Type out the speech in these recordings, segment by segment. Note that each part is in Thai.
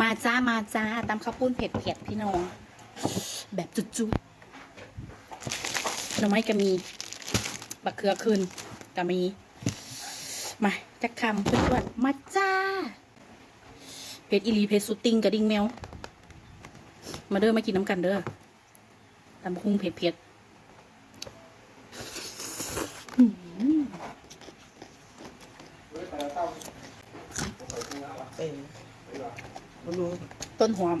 มาจ้ามาจ้าตำข้าวปุ้นเผ็ดเผ็ดๆพี่น้อง แบบจุ๊ๆหน่อไม้ก็มีบักเขือคืนก็มี มาจะคำเพื่อนๆมาจ้าเผ็ดอีหลีเผ็ดสุดติงกระดิ่งแมว มาเด้อมากินน้ำกันเด้อตำคุ้งเผ็ดเผ็ดๆอื้อหือเออไม่ รู้ต้นหอม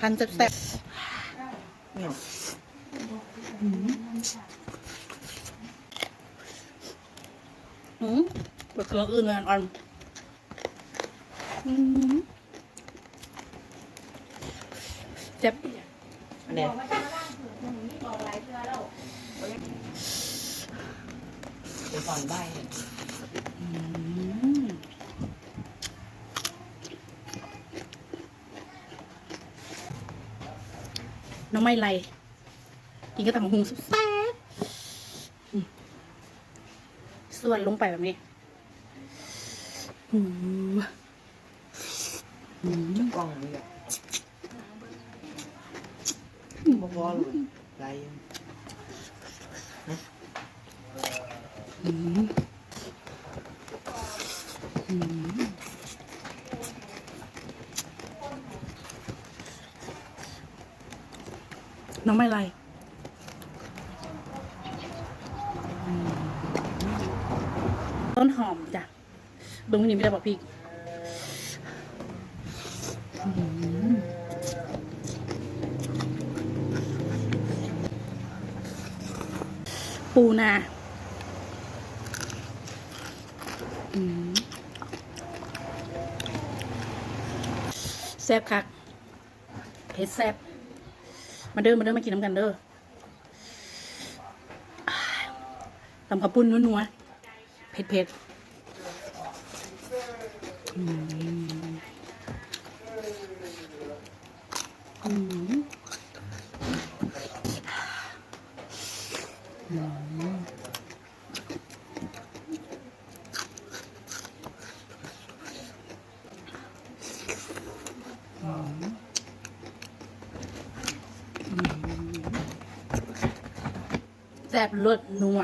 พันแซ่บเนี่ยๆอืมเปลือกเครื่องอื่นเลยอ่อนอืมเจ็บอันเนี้ย ไปสอนใบอืมน้องไม่ไรกินก็ทำหุงแซ่บอืมส่วนลงไปแบบนี้อืมอืมจะกล้องนี่แหละบ่พอเลยไร อืมอืม น้องไม่ไรต้นหอมจ้ะเบิ้งวันนี้ไม่ได้บอกพี่ปูนาอืม แซ่บคักเผ็ดแซ่บมาเด้อมาเด้อมากินน้ำกันเด้อตำข้าวปุ้นนัวๆเผ็ดเผ็ดๆอืมอืมอืม แซ่บรสนัว